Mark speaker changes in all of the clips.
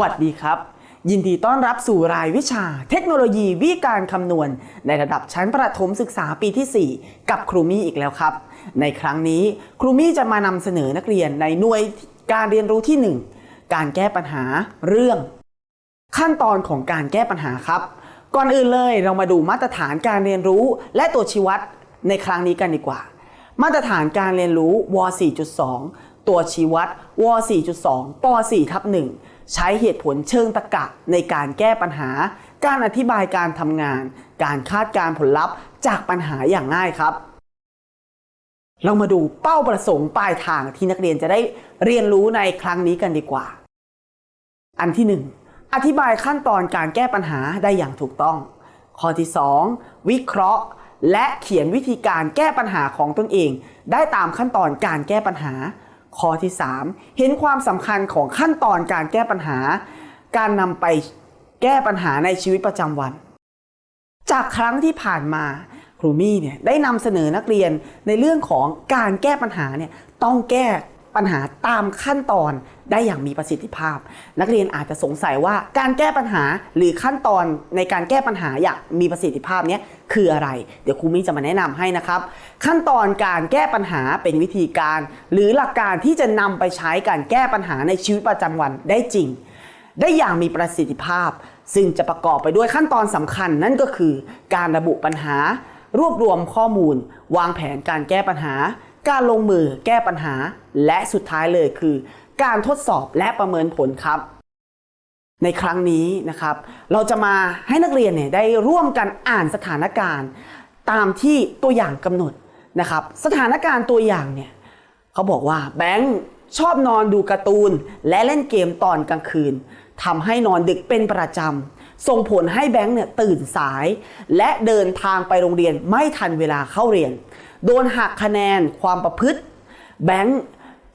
Speaker 1: วัสดีครับ ยินดีต้อนรับสู่รายวิชา เทคโนโลยีวิการคำนวณ ในระดับชั้นประถมศึกษาปีที่ 4 กับครูมี่อีกแล้วครับ ในครั้งนี้ครูมี่จะมานำเสนอนักเรียนในหน่วยการเรียนรู้ที่ 1 การแก้ปัญหาเรื่อง ขั้นตอนของการแก้ปัญหาครับ ก่อนอื่นเลยเรามาดูมาตรฐานการเรียนรู้และตัวชี้วัดในครั้งนี้กันดีกว่า มาตรฐานการเรียนรู้ว 4.2 ตัวชี้วัดว 4.2ป 4 ทับ1 ใช้เหตุผลเชิงตรรกะในการแก้ปัญหา การอธิบายการทำงาน การคาดการผลลัพธ์จากปัญหาอย่างง่ายครับ เรามาดูเป้าประสงค์ปลายทางที่นักเรียนจะได้เรียนรู้ในครั้งนี้กันดีกว่า อันที่ 1 อธิบายขั้นตอนการแก้ปัญหาได้อย่างถูกต้อง ข้อที่ 2 วิเคราะห์และเขียนวิธีการแก้ปัญหาของตนเอง ได้ตามขั้นตอนการแก้ปัญหา ข้อที่ 3 เห็นความสำคัญของขั้นตอนการแก้ปัญหา การนำไปแก้ปัญหาในชีวิตประจำวัน จากครั้งที่ผ่านมาครูมี่เนี่ยได้นำเสนอนักเรียนในเรื่องของการแก้ปัญหาเนี่ยต้องแก้ ปัญหาตามขั้นตอนได้อย่างมีประสิทธิภาพ นักเรียนอาจจะสงสัยว่าการแก้ปัญหาหรือขั้นตอนในการแก้ปัญหาอย่างมีประสิทธิภาพนี้คืออะไร เดี๋ยวครูมี่จะมาแนะนำให้นะครับ ขั้นตอนการแก้ปัญหาเป็นวิธีการ หรือหลักการที่จะนำไปใช้การแก้ปัญหาในชีวิตประจำวันได้จริง ได้อย่างมีประสิทธิภาพ ซึ่งจะประกอบไปด้วยขั้นตอนสำคัญนั่นก็คือ การระบุปัญหารวบรวมข้อมูล วางแผนการแก้ปัญหา การลงมือแก้ปัญหา และสุดท้ายเลยคือ การทดสอบและประเมินผลครับ ในครั้งนี้นะครับ เราจะมาให้นักเรียนเนี่ยได้ร่วมกันอ่านสถานการณ์ ตามที่ตัวอย่างกำหนดนะครับ สถานการณ์ตัวอย่างเนี่ยเขาบอกว่าแบงค์ชอบนอนดูการ์ตูน และเล่นเกมตอนกลางคืนทำให้นอนดึกเป็นประจำ ส่งผลให้แบงค์เนี่ยตื่นสาย และเดินทางไปโรงเรียนไม่ทันเวลาเข้าเรียน โดนหักคะแนนความประพฤติ แบงค์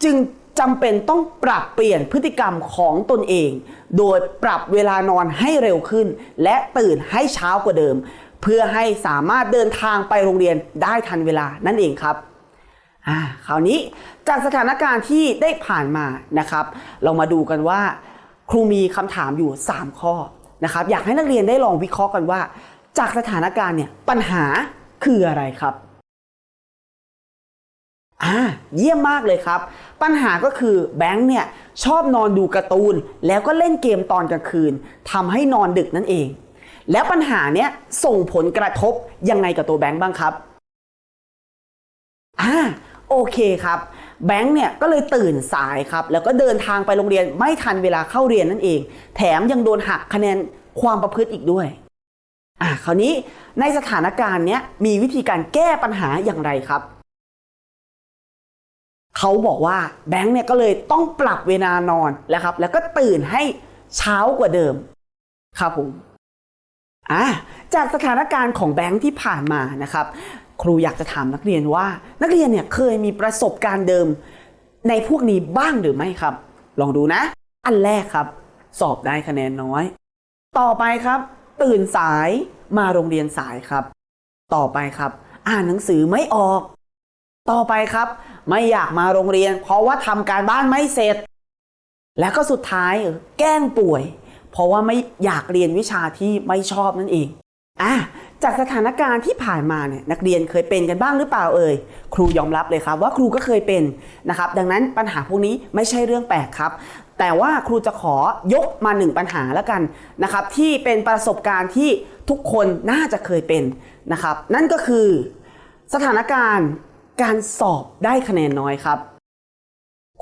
Speaker 1: จึงจำเป็นต้องปรับเปลี่ยนพฤติกรรมของตนเอง โดยปรับเวลานอนให้เร็วขึ้น และตื่นให้เช้ากว่าเดิม เพื่อให้สามารถเดินทางไปโรงเรียนได้ทันเวลานั่นเองครับอ่าคราวนี้จากสถานการณ์ที่ได้ผ่านมานะครับ เรามาดูกันว่า ครูมีคำถามอยู่ 3 ข้อ นะครับอยากให้นักเรียนได้ลองวิเคราะห์กันว่า จากสถานการณ์เนี่ยปัญหาคืออะไรครับอ่าเยี่ยมมากเลยครับ ปัญหาก็คือแบงค์เนี่ยชอบนอนดูการ์ตูน แล้วก็เล่นเกมตอนกลางคืนทำให้นอนดึกนั่นเอง แล้วปัญหาเนี้ยส่งผลกระทบยังไงกับตัวแบงค์บ้างครับอ่าโอเคครับ แบงค์เนี่ยก็เลยตื่นสายครับ แล้วก็เดินทางไปโรงเรียนไม่ทันเวลาเข้าเรียนนั่นเอง แถมยังโดนหักคะแนนความประพฤติอีกด้วยอ่าคราวนี้ในสถานการณ์เนี้ยมีวิธีการแก้ปัญหาอย่างไรครับเขาบอกว่าแบงค์เนี่ยก็เลยต้องปรับเวลานอนแล้วครับ แล้วก็ตื่นให้เช้ากว่าเดิม ครับผมอะจากสถานการณ์ของแบงค์ที่ผ่านมานะครับ ครูอยากจะถามนักเรียนว่า นักเรียนเนี่ยเคยมีประสบการณ์เดิม ในพวกนี้บ้างหรือไม่ครับ ลองดูนะ อันแรกครับ สอบได้คะแนนน้อย ต่อไปครับ ตื่นสายมาโรงเรียนสายครับ ต่อไปครับ อ่านหนังสือไม่ออก ต่อไปครับ ไม่อยากมาโรงเรียน เพราะว่าทำการบ้านไม่เสร็จ แล้วก็สุดท้ายแกล้งป่วย เพราะว่าไม่อยากเรียนวิชาที่ไม่ชอบนั่นเองอะ จากสถานการณ์ที่ผ่านมาเนี่ยนักเรียนเคยเป็นกันบ้างหรือเปล่าเอ่ยครูยอมรับเลยครับว่าครูก็เคยเป็นนะครับ ดังนั้นปัญหาพวกนี้ไม่ใช่เรื่องแปลกครับ แต่ว่าครูจะขอยกมาหนึ่งปัญหาแล้วกันนะครับ ที่เป็นประสบการณ์ที่ทุกคนน่าจะเคยเป็นนะครับ นั่นก็คือสถานการณ์การสอบได้คะแนนน้อยครับ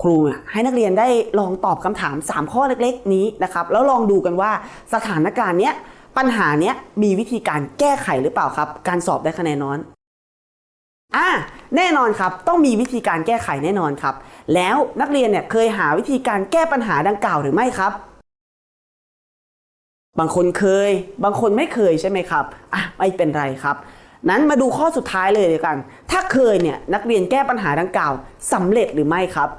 Speaker 1: ครูให้นักเรียนได้ลองตอบคำถาม 3 ข้อเล็กๆ นี้นะครับ แล้วลองดูกันว่าสถานการณ์เนี้ย ปัญหาเนี้ยมีวิธีการแก้ไขหรือเปล่าครับ การสอบได้คะแนนน้อยอ่าแน่นอนครับต้องมีวิธีการแก้ไขแน่นอนครับ แล้วนักเรียนเนี่ยเคยหาวิธีการแก้ปัญหาดังกล่าวหรือไม่ครับ บางคนเคย บางคนไม่เคยใช่ไหมครับอะไม่เป็นไรครับ นั้นมาดูข้อสุดท้ายเลยเดียวกัน ถ้าเคยเนี่ยนักเรียนแก้ปัญหาดังกล่าวสำเร็จหรือไม่ครับ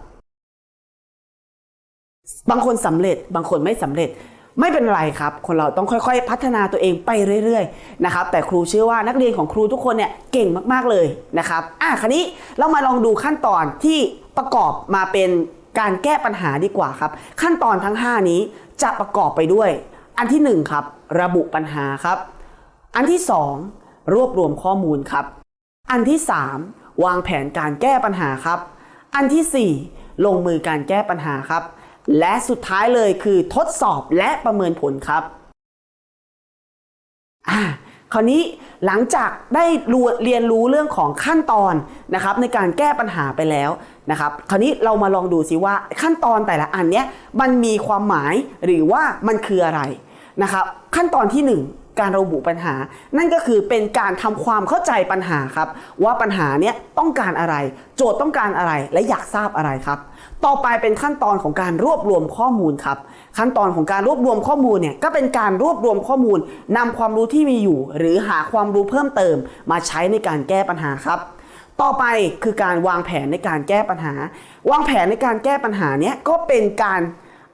Speaker 1: บางคนสำเร็จ บางคนไม่สำเร็จ ไม่เป็นไรครับ คนเราต้องค่อย ๆ พัฒนาตัวเองไปเรื่อยๆนะครับแต่ครูเชื่อว่านักเรียนของครูทุกคนเนี่ยเก่งมากๆเลยนะครับอะคราวนี้เรามาลองดูขั้นตอนที่ประกอบมาเป็นการแก้ปัญหาดีกว่าครับ ขั้นตอนทั้ง 5 นี้จะประกอบไปด้วย อันที่1ครับระบุปัญหาครับ อันที่ 2 รวบรวมข้อมูลครับ อันที่ 3 วางแผนการแก้ปัญหาครับ อันทีสี่4 ลงมือการแก้ปัญหาครับ และสุดท้ายเลยคือทดสอบและประเมินผลครับอ่าคราวนี้หลังจากได้รู้เรียนรู้เรื่องของขั้นตอนนะครับในการแก้ปัญหาไปแล้วนะครับ คราวนี้เรามาลองดูซิว่าขั้นตอนแต่ละอันเนี้ยมันมีความหมายหรือว่ามันคืออะไรนะครับ ขั้นตอนที่หนึ่ง การระบุปัญหา นั่นก็คือเป็นการทำความเข้าใจปัญหาครับ ว่าปัญหาเนี้ยต้องการอะไร โจทย์ต้องการอะไรและอยากทราบอะไรครับ ต่อไปเป็นขั้นตอนของการรวบรวมข้อมูลครับ ขั้นตอนของการรวบรวมข้อมูลเนี่ยก็เป็นการรวบรวมข้อมูลนำความรู้ที่มีอยู่ หรือหาความรู้เพิ่มเติม มาใช้ในการแก้ปัญหาครับต่อไปคือการวางแผนในการแก้ปัญหา วางแผนในการแก้ปัญหาเนี้ยก็เป็นการ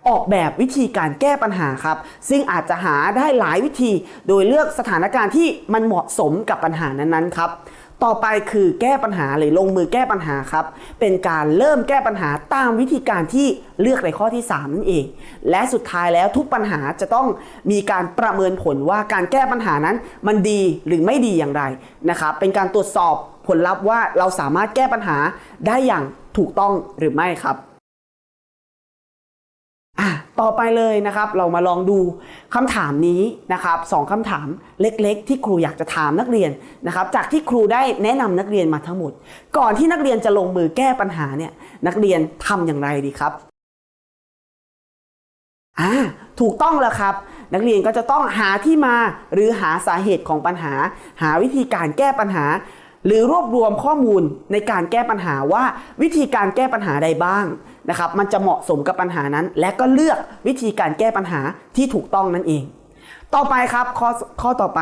Speaker 1: ออกแบบวิธีการแก้ปัญหาครับ ซึ่งอาจจะหาได้หลายวิธี โดยเลือกสถานการณ์ที่มันเหมาะสมกับปัญหานั้นๆครับต่อไปคือแก้ปัญหาหรือลงมือแก้ปัญหาครับ เป็นการเริ่มแก้ปัญหาตามวิธีการที่เลือกในข้อที่3นั่นเอง และสุดท้ายแล้วทุกปัญหาจะต้องมีการประเมินผลว่าการแก้ปัญหานั้นมันดีหรือไม่ดีอย่างไรนะครับเป็นการตรวจสอบผลลัพธ์ว่าเราสามารถแก้ปัญหาได้อย่างถูกต้องหรือไม่ครับ อะต่อไปเลยนะครับเรามาลองดูคำถามนี้นะครับสองคำถามเล็กๆ ที่ครูอยากจะถามนักเรียนนะครับจากที่ครูได้แนะนำนักเรียนมาทั้งหมด ก่อนที่นักเรียนจะลงมือแก้ปัญหาเนี่ยนักเรียนทำอย่างไรดีครับอ่าถูกต้องแล้วครับ นักเรียนก็จะต้องหาที่มาหรือหาสาเหตุของปัญหา หาวิธีการแก้ปัญหา หรือรวบรวมข้อมูลในการแก้ปัญหาว่าวิธีการแก้ปัญหาใดบ้าง นะครับมันจะเหมาะสมกับปัญหานั้น และก็เลือกวิธีการแก้ปัญหาที่ถูกต้องนั่นเอง ต่อไปครับข้อข้อต่อไป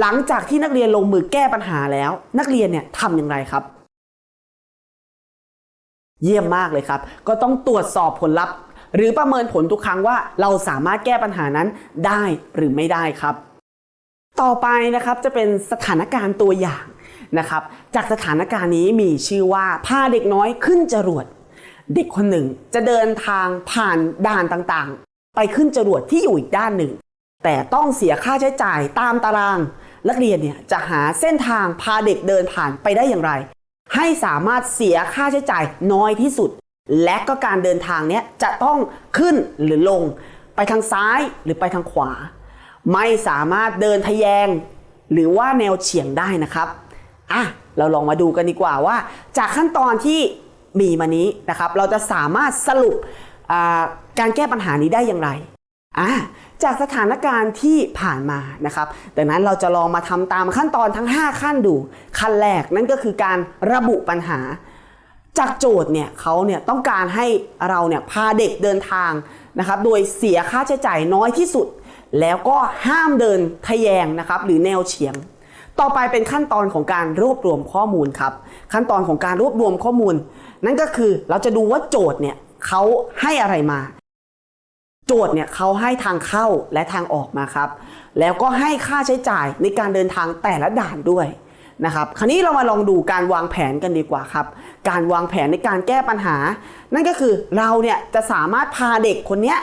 Speaker 1: หลังจากที่นักเรียนลงมือแก้ปัญหาแล้ว นักเรียนเนี่ยทำอย่างไรครับ เยี่ยมมากเลยครับ ก็ต้องตรวจสอบผลลัพธ์ หรือประเมินผลทุกครั้งว่าเราสามารถแก้ปัญหานั้นได้หรือไม่ได้ครับ ต่อไปนะครับจะเป็นสถานการณ์ตัวอย่างนะครับ จากสถานการณ์นี้มีชื่อว่าพาเด็กน้อยขึ้นจรวด เด็กคนหนึ่งจะเดินทางผ่านด่านต่างๆ ไปขึ้นจรวดที่อยู่อีกด้านหนึ่ง แต่ต้องเสียค่าใช้จ่ายตามตาราง นักเรียนเนี่ยจะหาเส้นทางพาเด็กเดินผ่านไปได้อย่างไร ให้สามารถเสียค่าใช้จ่ายน้อยที่สุด และก็การเดินทางเนี้ยจะต้องขึ้นหรือลง ไปทางซ้ายหรือไปทางขวา ไม่สามารถเดินทะแยง หรือว่าแนวเฉียงได้นะครับอะเราลองมาดูกันดีกว่าว่า จากขั้นตอนที่ มีมานี้นะครับ เราจะสามารถสรุปการแก้ปัญหานี้ได้อย่างไรจากสถานการณ์ที่ผ่านมานะครับดังนั้นเราจะลองมาทำตามขั้นตอนทั้ง 5 ขั้นดู ขั้นแรกนั่นก็คือการระบุปัญหา จากโจทย์เนี่ยเขาเนี่ยต้องการให้เราเนี่ยพาเด็กเดินทางนะครับโดยเสียค่าใช้จ่ายน้อยที่สุด แล้วก็ห้ามเดินทะแยงนะครับหรือแนวเฉียง ต่อไปเป็นขั้นตอนของการรวบรวมข้อมูลครับ ขั้นตอนของการรวบรวมข้อมูล นั่นก็คือเราจะดูว่าโจทย์เนี่ยเขาให้อะไรมา โจทย์เนี่ยเขาให้ทางเข้าและทางออกมาครับ แล้วก็ให้ค่าใช้จ่ายในการเดินทางแต่ละด่านด้วยนะครับคราวนี้เรามาลองดูการวางแผนกันดีกว่าครับ การวางแผนในการแก้ปัญหา นั่นก็คือเราเนี่ยจะสามารถพาเด็กคนนี้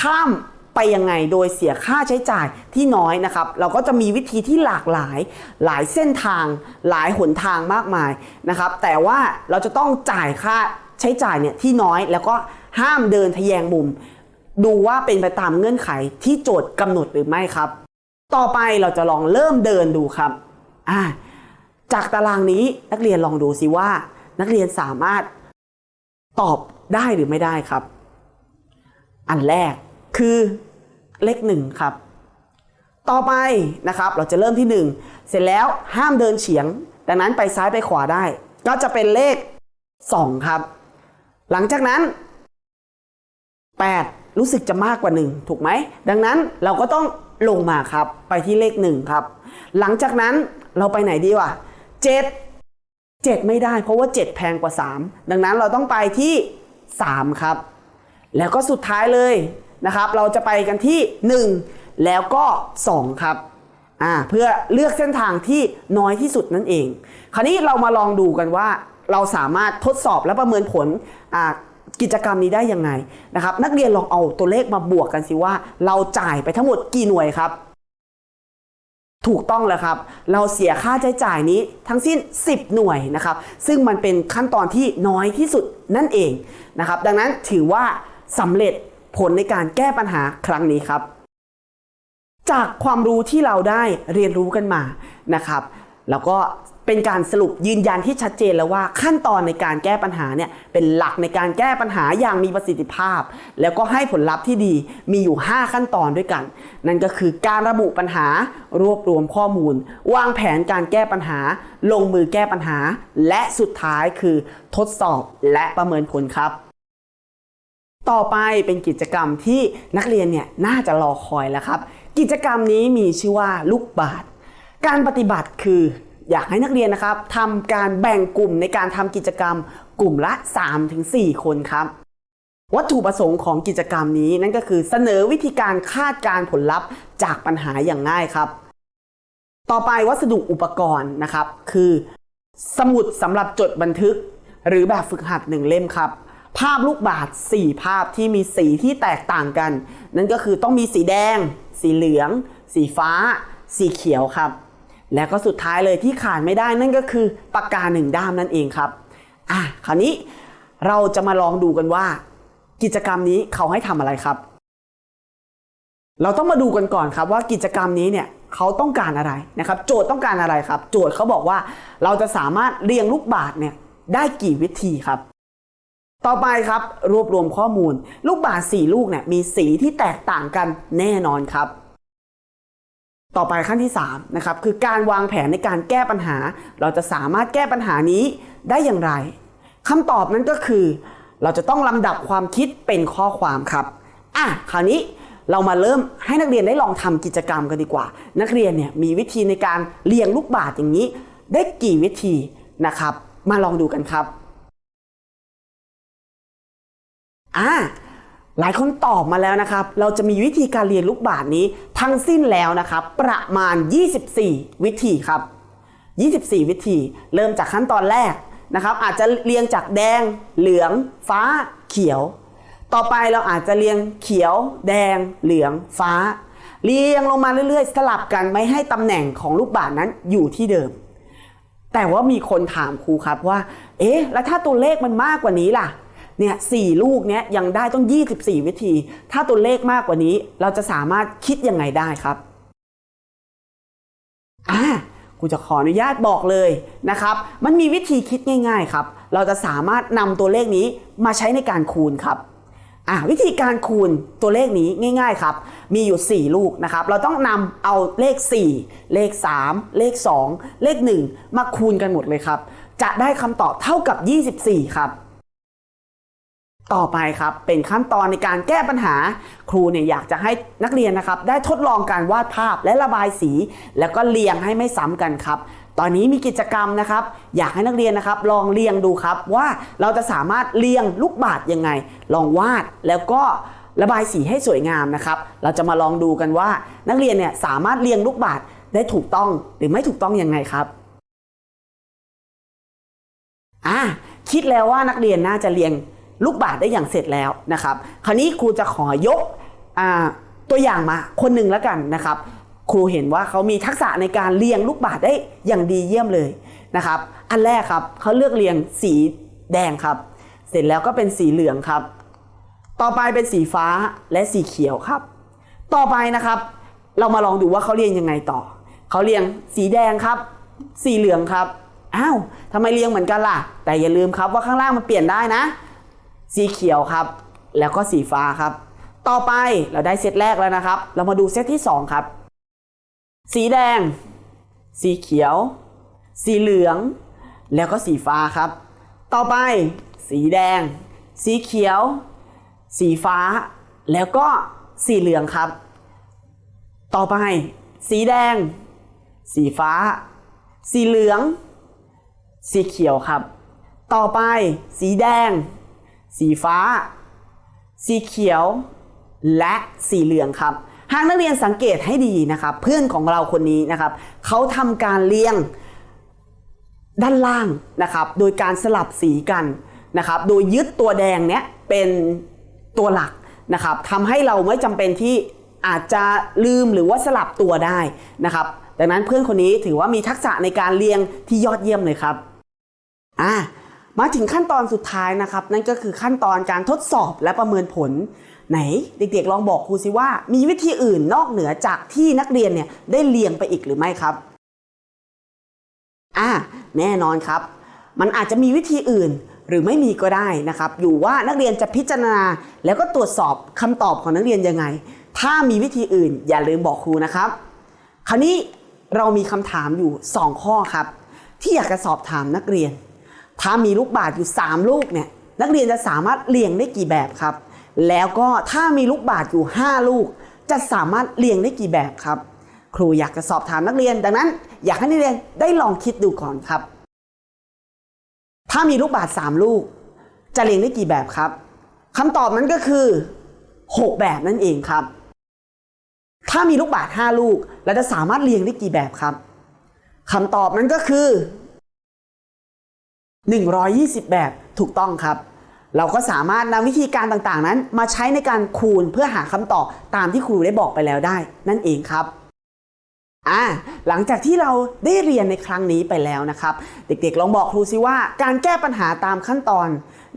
Speaker 1: ข้าม ไปยังไงโดยเสียค่าใช้จ่ายที่น้อยนะครับ เราก็จะมีวิธีที่หลากหลาย หลายเส้นทาง หลายหนทางมากมายนะครับ แต่ว่าเราจะต้องจ่ายค่าใช้จ่ายเนี่ยที่น้อยแล้วก็ห้ามเดินทะแยงมุม ดูว่าเป็นไปตามเงื่อนไขที่โจทย์กำหนดหรือไม่ครับ ต่อไปเราจะลองเริ่มเดินดูครับอ่าจากตารางนี้นักเรียนลองดูสิว่า นักเรียนสามารถตอบได้หรือไม่ได้ครับ อันแรก คือเลขหนึ่งครับ ต่อไปนะครับเราจะเริ่มที่หนึ่งเสร็จแล้วห้ามเดินเฉียง ดังนั้นไปซ้ายไปขวาได้ ก็จะเป็นเลขสองครับ หลังจากนั้น 8 รู้สึกจะมากกว่า 1 ถูกไหม ดังนั้นเราก็ต้องลงมาครับ ไปที่เลข 1 ครับ หลังจากนั้นเราไปไหนดีวะ7 7 ไม่ได้เพราะว่า 7 แพงกว่า 3 ดังนั้นเราต้องไปที่ 3 ครับ แล้วก็สุดท้ายเลย นะครับ เราจะไปกันที่ 1 แล้วก็ 2 ครับอ่าเพื่อเลือกเส้นทางที่น้อยที่สุดนั่นเอง คราวนี้เรามาลองดูกันว่าเราสามารถทดสอบและประเมินผลอ่ากิจกรรมนี้ได้ยังไงนะครับนักเรียนลองเอาตัวเลขมาบวกกันสิว่า เราจ่ายไปทั้งหมดกี่หน่วยครับ ถูกต้องแล้วครับ เราเสียค่าใช้จ่ายนี้ทั้งสิ้น 10 หน่วยนะครับ ซึ่งมันเป็นขั้นตอนที่น้อยที่สุดนั่นเองนะครับ ดังนั้นถือว่าสำเร็จ ผลในการแก้ปัญหาครั้งนี้ครับ จากความรู้ที่เราได้เรียนรู้กันมานะครับ แล้วก็เป็นการสรุปยืนยันที่ชัดเจนแล้วว่าขั้นตอนในการแก้ปัญหาเนี่ยเป็นหลักในการแก้ปัญหาอย่างมีประสิทธิภาพ แล้วก็ให้ผลลัพธ์ที่ดีมีอยู่ 5 ขั้นตอนด้วยกัน นั่นก็คือการระบุปัญหารวบรวมข้อมูล วางแผนการแก้ปัญหา ลงมือแก้ปัญหา และสุดท้ายคือทดสอบและประเมินผลครับ ต่อไปเป็นกิจกรรมที่นักเรียนเนี่ยน่าจะรอคอยแล้วครับ กิจกรรมนี้มีชื่อว่าลูกบาศก์การปฏิบัติคืออยากให้นักเรียนนะครับทำการแบ่งกลุ่มในการทำกิจกรรมกลุ่มละ 3-4 คนครับ วัตถุประสงค์ของกิจกรรมนี้นั่นก็คือเสนอวิธีการคาดการผลลัพธ์จากปัญหาอย่างง่ายครับ ต่อไปวัสดุอุปกรณ์นะครับ คือ สมุดสำหรับจดบันทึก หรือแบบฝึกหัดหนึ่งเล่มครับ ภาพลูกบาศก์4ภาพที่มีสีที่แตกต่างกัน นั่นก็คือต้องมีสีแดง สีเหลือง สีฟ้า สีเขียวครับ และก็สุดท้ายเลยที่ขาดไม่ได้นั่นก็คือปากกาหนึ่งด้ามนั่นเองครับอะคราวนี้เราจะมาลองดูกันว่า กิจกรรมนี้เขาให้ทำอะไรครับ เราต้องมาดูกันก่อนครับว่ากิจกรรมนี้เนี่ยเขาต้องการอะไรนะครับ โจทย์ต้องการอะไรครับ โจทย์เขาบอกว่าเราจะสามารถเรียงลูกบาศก์เนี่ยได้กี่วิธีครับ ต่อไปครับรวบรวมข้อมูล ลูกบาศก์สี่ลูกเนี่ยมีสีที่แตกต่างกันแน่นอนครับ ต่อไปขั้นที่3นะครับคือการวางแผนในการแก้ปัญหา เราจะสามารถแก้ปัญหานี้ได้อย่างไรคำตอบนั้นก็คือ เราจะต้องลำดับความคิดเป็นข้อความครับอะคราวนี้เรามาเริ่มให้นักเรียนได้ลองทำกิจกรรมกันดีกว่า นักเรียนเนี่ยมีวิธีในการเรียงลูกบาศก์อย่างนี้ ได้กี่วิธีนะครับ มาลองดูกันครับ อ่าหลายคนตอบมาแล้วนะครับ เราจะมีวิธีการเรียนลูกบาศก์นี้ทั้งสิ้นแล้วนะครับ ประมาณ 24 วิธีครับ 24 วิธี เริ่มจากขั้นตอนแรกนะครับ อาจจะเรียงจากแดง เหลือง ฟ้า เขียว ต่อไปเราอาจจะเรียงเขียว แดง เหลือง ฟ้า เรียงลงมาเรื่อยๆ สลับกันไม่ให้ตำแหน่งของลูกบาศก์นั้นอยู่ที่เดิม แต่ว่ามีคนถามครูครับว่า เอ๊ะ แล้วถ้าตัวเลขมันมากกว่านี้ล่ะ เนี่ยสี่ลูกเนี้ยยังได้ต้อง 24 วิธี ถ้าตัวเลขมากกว่านี้ เราจะสามารถคิดยังไงได้ครับอ่ากูจะขออนุญาตบอกเลยนะครับ มันมีวิธีคิดง่าย ๆครับ เราจะสามารถนำตัวเลขนี้มาใช้ในการคูณครับอ่าวิธีการคูณตัวเลขนี้ง่ายๆครับ มีอยู่ 4 ลูกนะครับ เราต้องนำเอาเลข 4 เลข 3 เลข 2 เลข 1 มาคูณกันหมดเลยครับ จะได้คำตอบเท่ากับ 24 ครับ ต่อไปครับเป็นขั้นตอนในการแก้ปัญหา ครูเนี่ยอยากจะให้นักเรียนนะครับ ได้ทดลองการวาดภาพและระบายสี แล้วก็เรียงให้ไม่ซ้ำกันครับ ตอนนี้มีกิจกรรมนะครับ อยากให้นักเรียนนะครับ ลองเรียงดูครับว่าเราจะสามารถเรียงลูกบาศก์ยังไง ลองวาดแล้วก็ระบายสีให้สวยงามนะครับ เราจะมาลองดูกันว่า นักเรียนเนี่ยสามารถเรียงลูกบาศก์ได้ถูกต้องหรือไม่ถูกต้องยังไงครับอะคิดแล้วว่านักเรียนน่าจะเรียง ลูกบาศก์ได้อย่างเสร็จแล้วนะครับ คราวนี้ครูจะขอยกอตัวอย่างมาคนหนึ่งแล้วกันนะครับ ครูเห็นว่าเขามีทักษะในการเรียงลูกบาศก์ได้อย่างดีเยี่ยมเลยนะครับ อันแรกครับเขาเลือกเรียงสีแดงครับ เสร็จแล้วก็เป็นสีเหลืองครับ ต่อไปเป็นสีฟ้าและสีเขียวครับ ต่อไปนะครับ เรามาลองดูว่าเขาเรียงยังไงต่อเขาเรียงสีแดงครับ สีเหลืองครับอ้าวทำไมเรียงเหมือนกันล่ะ แต่อย่าลืมครับว่าข้างล่างมันเปลี่ยนได้นะ สีเขียวครับ แล้วก็สีฟ้าครับ ต่อไปเราได้เซตแรกแล้วนะครับ เรามาดูเซตที่ 2 ครับ สีแดง สีเขียว สีเหลือง แล้วก็สีฟ้าครับ ต่อไป สีแดง สีเขียว สีฟ้า แล้วก็สีเหลืองครับ ต่อไป สีแดง สีฟ้า สีเหลือง สีเขียวครับ ต่อไป สีแดง สีฟ้า สีเขียว และสีเหลืองครับ หากนักเรียนสังเกตให้ดีนะครับ เพื่อนของเราคนนี้นะครับเขาทำการเรียงด้านล่างนะครับ โดยการสลับสีกันนะครับ โดยยึดตัวแดงเนี้ยเป็นตัวหลักนะครับทำให้เราไม่จำเป็นที่อาจจะลืมหรือว่าสลับตัวได้นะครับ ดังนั้นเพื่อนคนนี้ถือว่ามีทักษะในการเรียงที่ยอดเยี่ยมเลยครับ อะ มาถึงขั้นตอนสุดท้ายนะครับ นั่นก็คือขั้นตอนการทดสอบและประเมินผล ไหน เด็กๆ ลองบอกครูสิว่า มีวิธีอื่นนอกเหนือจากที่นักเรียนเนี่ยได้เรียงไปอีกหรือไม่ครับอะแน่นอนครับ มันอาจจะมีวิธีอื่นหรือไม่มีก็ได้นะครับ อยู่ว่านักเรียนจะพิจารณา แล้วก็ตรวจสอบคำตอบของนักเรียนยังไง ถ้ามีวิธีอื่น อย่าลืมบอกครูนะครับ คราวนี้เรามีคำถามอยู่ 2 ข้อครับ ที่อยากจะสอบถามนักเรียน ถ้ามีลูกบาศก์อยู่ 3 ลูกเนี่ยนักเรียนจะสามารถเรียงได้กี่แบบครับ แล้วก็ถ้ามีลูกบาศก์อยู่ 5 ลูก จะสามารถเรียงได้กี่แบบครับ ครูอยากจะสอบถามนักเรียน ดังนั้น อยากให้นักเรียนได้ลองคิดดูก่อนครับ ถ้ามีลูกบาศก์3ลูก จะเรียงได้กี่แบบครับคำตอบนั้นก็คือ 6 แบบนั่นเองครับ ถ้ามีลูกบาศก์5ลูกเราจะสามารถเรียงได้กี่แบบครับคำตอบนั้นก็คือ 120 แบบถูกต้องครับ เราก็สามารถนำวิธีการต่างๆ นั้น มาใช้ในการคูณเพื่อหาคำตอบตามที่ครูได้บอกไปแล้วได้ นั่นเองครับอ่าหลังจากที่เราได้เรียนในครั้งนี้ไปแล้วนะครับ เด็กๆ ลองบอกครูซิว่า การแก้ปัญหาตามขั้นตอน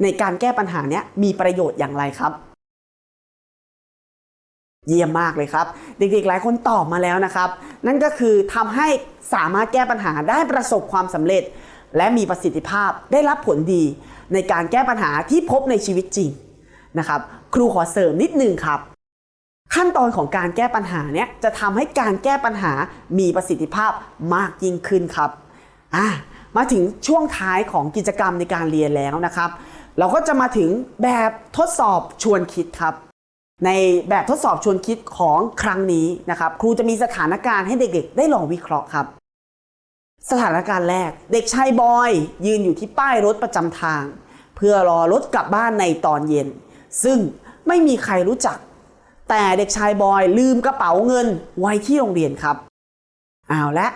Speaker 1: ในการแก้ปัญหาเนี้ยมีประโยชน์อย่างไรครับ เยี่ยมมากเลยครับ เด็กๆ หลายคนตอบมาแล้วนะครับ นั่นก็คือทำให้สามารถแก้ปัญหาได้ประสบความสำเร็จ และมีประสิทธิภาพได้รับผลดีในการแก้ปัญหาที่พบในชีวิตจริงนะครับ ครูขอเสริมนิดนึงครับ ขั้นตอนของการแก้ปัญหาเนี้ยจะทำให้การแก้ปัญหามีประสิทธิภาพมากยิ่งขึ้นครับอะมาถึงช่วงท้ายของกิจกรรมในการเรียนแล้วนะครับ เราก็จะมาถึงแบบทดสอบชวนคิดครับ ในแบบทดสอบชวนคิดของครั้งนี้นะครับ ครูจะมีสถานการณ์ให้เด็กๆ ได้ลองวิเคราะห์ครับ สถานการณ์แรก เด็กชายบอยยืนอยู่ที่ป้ายรถประจำทาง เพื่อรอรถกลับบ้านในตอนเย็น ซึ่งไม่มีใครรู้จัก แต่เด็กชายบอยลืมกระเป๋าเงินไว้ที่โรงเรียนครับเอาละ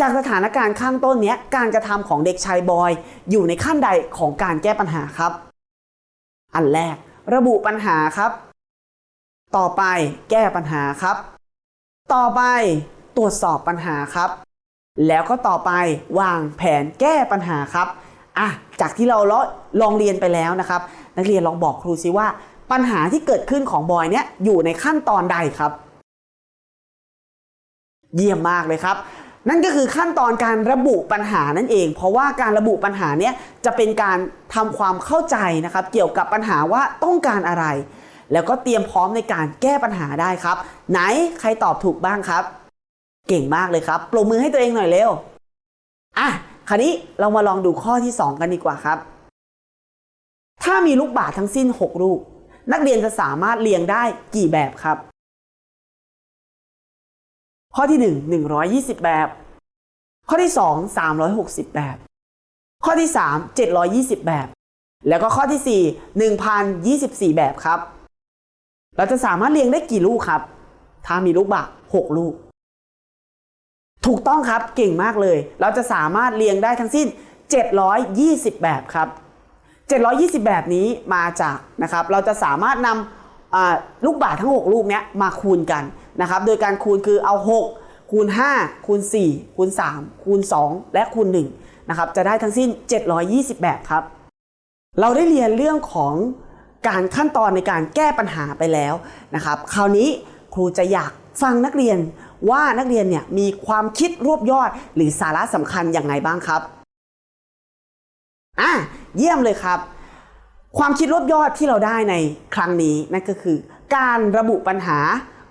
Speaker 1: จากสถานการณ์ข้างต้นนี้การกระทำของเด็กชายบอย อยู่ในขั้นใดของการแก้ปัญหาครับ อันแรก ระบุปัญหาครับ ต่อไปแก้ปัญหาครับ ต่อไปตรวจสอบปัญหาครับ แล้วก็ต่อไปวางแผนแก้ปัญหาครับอะจากที่เราลองเรียนไปแล้วนะครับ นักเรียนลองบอกครูซิว่า ปัญหาที่เกิดขึ้นของบอยเนี่ยอยู่ในขั้นตอนใดครับ เยี่ยมมากเลยครับ นั่นก็คือขั้นตอนการระบุปัญหานั่นเอง เพราะว่าการระบุปัญหาเนี้ยจะเป็นการทำความเข้าใจนะครับ เกี่ยวกับปัญหาว่าต้องการอะไร แล้วก็เตรียมพร้อมในการแก้ปัญหาได้ครับ ไหนใครตอบถูกบ้างครับ เก่งมากเลยครับ ปรบมือให้ตัวเองหน่อยเร็ว อะ คราวนี้เรามาลองดูข้อที่ 2 กันดีกว่าครับ ถ้ามีลูกบาศก์ทั้งสิ้น 6 ลูก นักเรียนจะสามารถเรียงได้กี่แบบครับ ข้อที่ 1 120 แบบ ข้อที่ 2 360 แบบ ข้อที่ 3 720 แบบ แล้วก็ข้อที่ 4 1024 แบบครับ เราจะสามารถเรียงได้กี่ลูกครับ ถ้ามีลูกบาศก์6ลูก ถูกต้องครับเก่งมากเลย เราจะสามารถเรียงได้ทั้งสิ้น 720 แบบครับ 720 แบบนี้มาจากนะครับเราจะสามารถนำลูกบาศก์ทั้ง 6 ลูกเนี้ยมาคูณกันนะครับ โดยการคูณคือเอา 6 คูณ 5 คูณ 4 คูณ 3 คูณ 2 และคูณ1นะครับจะได้ทั้งสิ้น 720 แบบครับ เราได้เรียนเรื่องของการขั้นตอนในการแก้ปัญหาไปแล้วนะครับ คราวนี้ครูจะอยากฟังนักเรียน ว่านักเรียนเนี่ยมีความคิดรวบยอด หรือสาระสำคัญอย่างไรบ้างครับอะเยี่ยมเลยครับ ความคิดรวบยอดที่เราได้ในครั้งนี้นั่นก็คือ การระบุปัญหา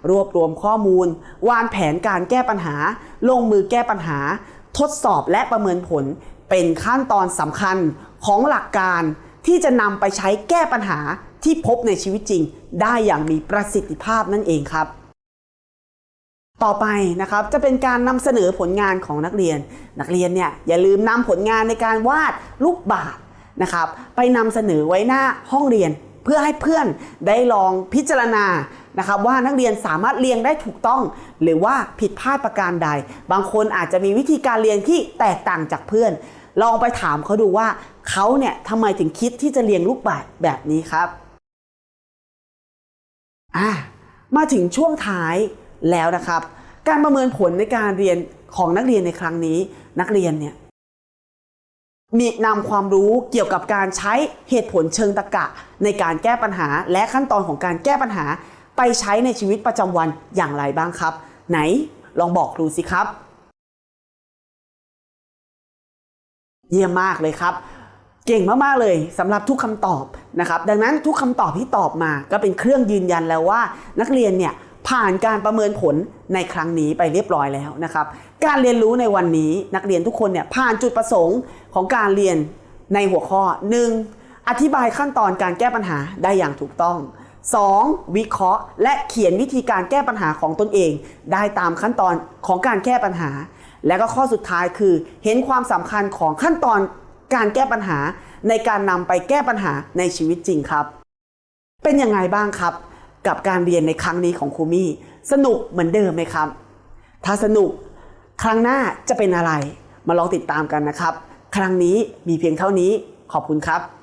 Speaker 1: รวบรวมข้อมูล วางแผนการแก้ปัญหา ลงมือแก้ปัญหา ทดสอบและประเมินผล เป็นขั้นตอนสำคัญของหลักการที่จะนำไปใช้แก้ปัญหาที่พบในชีวิตจริง ได้อย่างมีประสิทธิภาพนั่นเองครับ ต่อไปนะครับจะเป็นการนำเสนอผลงานของนักเรียน นักเรียนเนี่ยอย่าลืมนำผลงานในการวาดลูกบาศก์นะครับ ไปนำเสนอไว้หน้าห้องเรียน เพื่อให้เพื่อนได้ลองพิจารณานะครับว่านักเรียนสามารถเรียงได้ถูกต้อง หรือว่าผิดพลาดประการใด บางคนอาจจะมีวิธีการเรียนที่แตกต่างจากเพื่อน ลองไปถามเขาดูว่าเขาเนี่ยทำไมถึงคิดที่จะเรียงลูกบาศก์แบบนี้ครับอะมาถึงช่วงท้าย แล้วนะครับ การประเมินผลในการเรียนของนักเรียนในครั้งนี้ นักเรียนเนี่ยมีนำความรู้เกี่ยวกับการใช้เหตุผลเชิงตรรกะ ในการแก้ปัญหาและขั้นตอนของการแก้ปัญหา ไปใช้ในชีวิตประจำวันอย่างไรบ้างครับ ไหนลองบอกครูสิครับ เยี่ยมมากเลยครับ เก่งมากๆเลยสำหรับทุกคำตอบนะครับ ดังนั้นทุกคำตอบที่ตอบมาก็เป็นเครื่องยืนยันแล้วว่า นักเรียนเนี่ย ผ่านการประเมินผลในครั้งนี้ไปเรียบร้อยแล้วนะครับ การเรียนรู้ในวันนี้นักเรียนทุกคนเนี่ยผ่านจุดประสงค์ของการเรียนในหัวข้อ 1. อธิบายขั้นตอนการแก้ปัญหาได้อย่างถูกต้อง 2. วิเคราะห์ และเขียนวิธีการแก้ปัญหาของตนเอง ได้ตามขั้นตอนของการแก้ปัญหา และก็ข้อสุดท้ายคือ เห็นความสำคัญของขั้นตอนการแก้ปัญหาในการนำไปแก้ปัญหาในชีวิตจริงครับ เป็นยังไงบ้างครับ กับการเรียนในครั้งนี้ของครูมี่ สนุกเหมือนเดิมไหมครับ ถ้าสนุกครั้งหน้าจะเป็นอะไร มาลองติดตามกันนะครับ ครั้งนี้มีเพียงเท่านี้ขอบคุณครับ